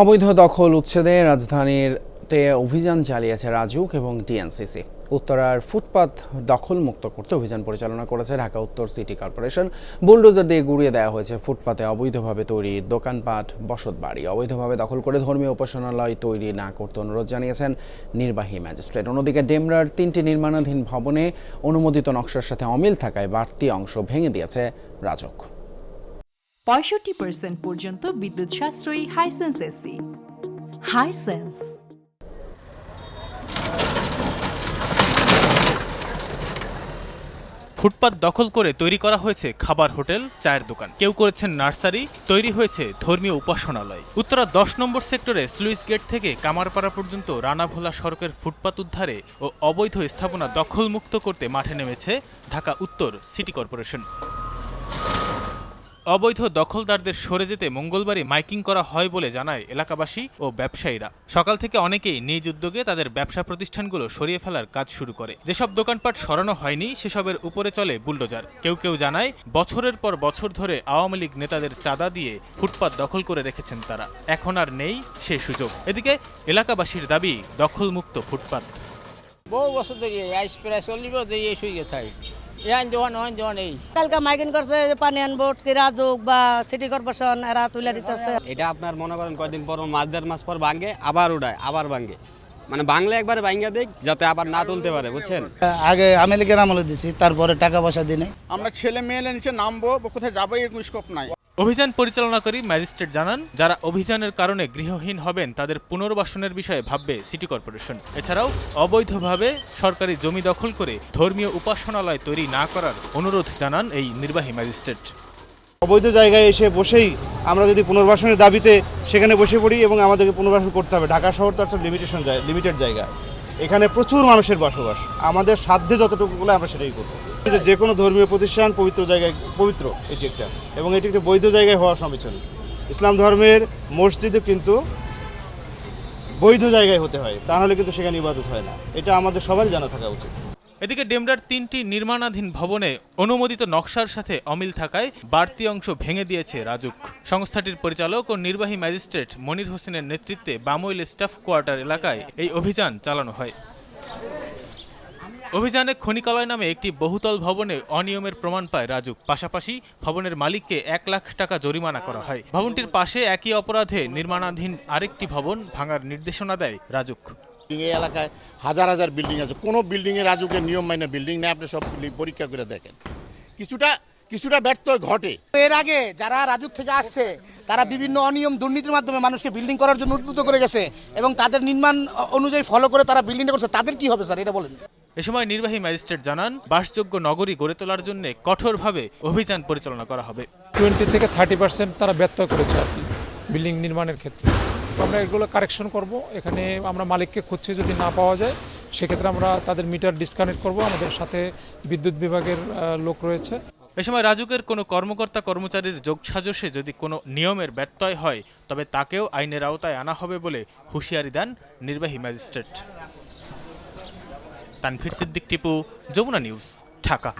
অবৈধ দখল উচ্ছেদে রাজধানীতে অভিযান চালিয়েছে রাজুক এবং টিএনসিসি। উত্তরার ফুটপাত দখল মুক্ত করতে অভিযান পরিচালনা করেছে ঢাকা উত্তর সিটি কর্পোরেশন। বুলডোজার দিয়ে গুড়িয়ে দেওয়া হয়েছে ফুটপাতে অবৈধভাবে তৈরি দোকানপাট, বসত বাড়ি। অবৈধভাবে দখল করে ধর্মীয় উপাসনালয় তৈরি না করতে অনুরোধ জানিয়েছেন নির্বাহী ম্যাজিস্ট্রেট। অন্যদিকে ডেমরার তিনটি নির্মাণাধীন ভবনে অনুমোদিত নকশার সাথে অমিল থাকায় বাড়তি অংশ ভেঙে দিয়েছে রাজক। পঁয়ষট্টি পার্সেন্ট পর্যন্ত বিদ্যুৎ সাশ্রয়ী হাইসেন্স এসি হাইসেন্স ফুটপাত দখল করে তৈরি করা হয়েছে খাবার হোটেল, চায়ের দোকান। কেউ করেছেন নার্সারি, তৈরি হয়েছে ধর্মীয় উপাসনালয়। উত্তরা দশ নম্বর সেক্টরে স্লুইস গেট থেকে কামারপাড়া পর্যন্ত রানাভোলা সড়কের ফুটপাত উদ্ধারে ও অবৈধ স্থাপনা দখলমুক্ত করতে মাঠে নেমেছে ঢাকা উত্তর সিটি কর্পোরেশন। অবৈধ দখলদারদের সরে যেতে মঙ্গলবারই মাইকিং করা হয় বলে জানায় এলাকাবাসী ও ব্যবসায়ীরা। সকাল থেকে অনেকেই নিজ উদ্যোগে তাদের ব্যবসা প্রতিষ্ঠানগুলো সরিয়ে ফেলার কাজ শুরু করে। যেসব দোকানপাট সরানো হয়নি, সেসবের উপরে চলে বুলডোজার। কেউ কেউ জানায়, বছরের পর বছর ধরে আওয়ামী লীগ নেতাদের চাঁদা দিয়ে ফুটপাত দখল করে রেখেছেন তারা। এখন আর নেই সে সুযোগ। এদিকে এলাকাবাসীর দাবি, দখলমুক্ত ফুটপাত। বহু বছর ধরে আইস প্রায় চল্লিশ বছর শুয়ে গেছে কালকে করছে কি রাজুক বা সিটি কর্পোরেশন এরা তুলে দিতেছে। এটা আপনার মনে করেন কয়দিন পর মাস দেড় মাস পর ভাঙে আবার উঠায় আবার ভাঙে। মানে বাংলা একবার ভাঙ্গা দেখ যাতে আবার না তুলতে পারে বুঝছেন? আগে আমেরিকার আমলে দিছি তারপরে টাকা পয়সা দিনে আমরা ছেলে মেয়ে নিচে নামবো কোথায় যাব এরকম স্কোপ নাই। অভিযান পরিচালনা পরিচালনাকারী ম্যাজিস্ট্রেট জানান, যারা অভিযানের কারণে গৃহহীন হবেন, তাদের পুনর্বাসনের বিষয়ে ভাববে সিটি কর্পোরেশন। এছাড়াও, অবৈধভাবে সরকারি জমি দখল করে ধর্মীয় উপাসনালয় তৈরি না করার অনুরোধ জানান এই নির্বাহী ম্যাজিস্ট্রেট। অবৈধ জায়গায় এসে বসেই আমরা যদি পুনর্বাসনের দাবিতে সেখানে বসে পড়ি এবং আমাদেরকে পুনর্বাসন করতে হবে। ঢাকা শহর তো একটা লিমিটেশন লিমিটেড জায়গা। এখানে প্রচুর মানুষের বসবাস। আমাদের সাধ্যে যতটুকু বলে আমরা সেটাই করব। যে যে কোনো ধর্মীয় প্রতিষ্ঠান, পবিত্র জায়গায়, পবিত্র এটি একটা। এবং এটি একটা বৈধ জায়গায় হওয়া সমীচীন ইসলাম ধর্মের মসজিদও কিন্তু বৈধ জায়গায় হতে হয়। তাহলে কিন্তু সেখানে ইবাদত হয় না। এটা আমাদের সবারই জানা থাকা উচিত। এদিকে ডেমরার তিনটি নির্মাণাধীন ভবনে অনুমোদিত নকশার সাথে অমিল থাকায় বাড়তি অংশ ভেঙে দিয়েছে রাজুক। সংস্থাটির পরিচালক ও নির্বাহী ম্যাজিস্ট্রেট মনির হোসেনের নেতৃত্বে বামইল স্টাফ কোয়ার্টার এলাকায় এই অভিযান চালানো হয়। অভিযানে খনিকালয় নামে একটি বহুতল ভবনে অনিয়মের প্রমাণ পায় রাজুক। পাশাপাশি ভবনের মালিককে এক লাখ টাকা জরিমানা করা হয়। ভবনটির পাশে একই অপরাধে নির্মাণাধীন আরেকটি ভবন ভাঙার নির্দেশনা দেয় রাজুক। এই এলাকায় হাজার হাজার বিল্ডিং আছে। কোনো বিল্ডিং এ রাজুকের নিয়ম মাইনে বিল্ডিং নেই আপনি সব পরীক্ষা করে দেখেন। কিছুটা কিছুটা ব্যর্থ ঘটে। এর আগে যারা রাজুক থেকে আসছে তারা বিভিন্ন অনিয়ম দুর্নীতির মাধ্যমে মানুষকে বিল্ডিং করার জন্য উদ্বুদ্ধ করে গেছে এবং তাদের নির্মাণ অনুযায়ী ফলো করে তারা বিল্ডিংটা করছে। তাদের কি হবে স্যার এটা বলেন। এ সময় নির্বাহী ম্যাজিস্ট্রেট জানান বাসযোগ্য নগরী গড়ে তোলার জন্য কঠোরভাবে অভিযান পরিচালনা করা হবে। টোয়েন্টি থেকে থার্টি পার্সেন্ট তারা ব্যর্থ করেছে আর কি বিল্ডিং নির্মাণের ক্ষেত্রে। আমরা এগুলো কারেকশন করব। এখানে আমরা মালিককে খুঁজছে যদি না পাওয়া যায়, সেক্ষেত্রে আমরা তাদের মিটার ডিসকানেক্ট করব। আমাদের সাথে বিদ্যুৎ বিভাগের লোক রয়েছে। এ সময় রাজুকের কোনো কর্মকর্তা কর্মচারীর যোগসাজশে যদি কোনো নিয়মের ব্যত্যয় হয়, তবে তাকেও আইনের আওতায় আনা হবে বলে হুঁশিয়ারি দেন নির্বাহী ম্যাজিস্ট্রেট। তানফির সিদ্দিক টিপু, যমুনা নিউজ, ঢাকা।